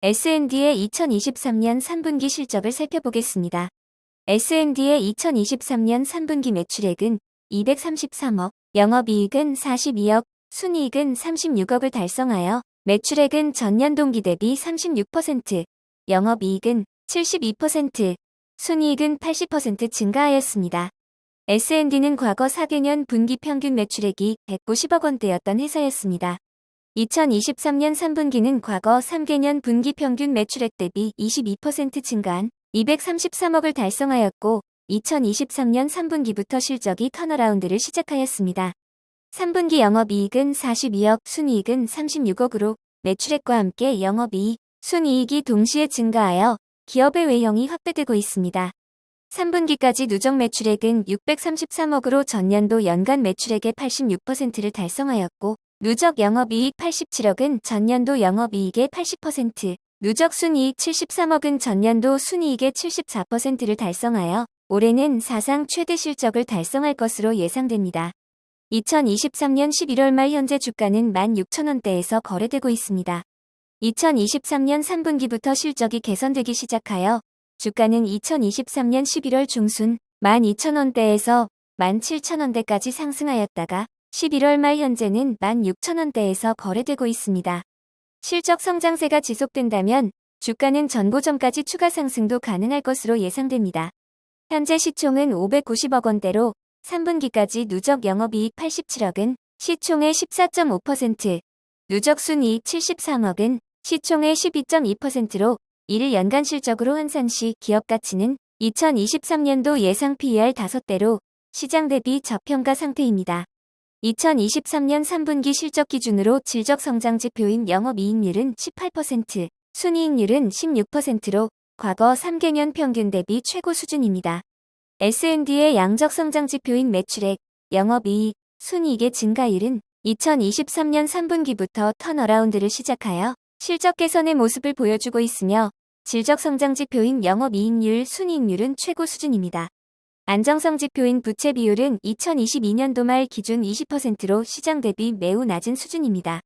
S&D의 2023년 3분기 실적을 살펴보겠습니다. S&D의 2023년 3분기 매출액은 233억, 영업이익은 42억, 순이익은 36억을 달성하여 매출액은 전년 동기 대비 36%, 영업이익은 72%, 순이익은 80% 증가하였습니다. S&D는 과거 4개년 분기 평균 매출액이 190억 원대였던 회사였습니다. 2023년 3분기는 과거 3개년 분기 평균 매출액 대비 22% 증가한 233억을 달성하였고 2023년 3분기부터 실적이 턴어라운드를 시작하였습니다. 3분기 영업이익은 42억, 순이익은 36억으로 매출액과 함께 영업이익, 순이익이 동시에 증가하여 기업의 외형이 확대되고 있습니다. 3분기까지 누적 매출액은 633억으로 전년도 연간 매출액의 86%를 달성하였고 누적 영업이익 87억은 전년도 영업이익의 80%, 누적 순이익 73억은 전년도 순이익의 74%를 달성하여 올해는 사상 최대 실적을 달성할 것으로 예상됩니다. 2023년 11월 말 현재 주가는 16,000원대에서 거래되고 있습니다. 2023년 3분기부터 실적이 개선되기 시작하여 주가는 2023년 11월 중순 12,000원대에서 17,000원대까지 상승하였다가 11월 말 현재는 16,000원대에서 거래되고 있습니다. 실적 성장세가 지속된다면 주가는 전고점까지 추가 상승도 가능할 것으로 예상됩니다. 현재 시총은 590억 원대로 3분기까지 누적 영업이익 87억은 시총의 14.5%, 누적 순이익 73억은 시총의 12.2%로 1일 연간 실적으로 환산 시 기업 가치는 2023년도 예상 PER 5대로 시장 대비 저평가 상태입니다. 2023년 3분기 실적 기준으로 질적 성장 지표인 영업이익률은 18%, 순이익률은 16%로 과거 3개년 평균 대비 최고 수준입니다. S&D의 양적 성장 지표인 매출액, 영업이익, 순이익의 증가율은 2023년 3분기부터 턴어라운드를 시작하여 실적 개선의 모습을 보여주고 있으며 질적 성장 지표인 영업이익률, 순이익률은 최고 수준입니다. 안정성 지표인 부채 비율은 2022년도 말 기준 20%로 시장 대비 매우 낮은 수준입니다.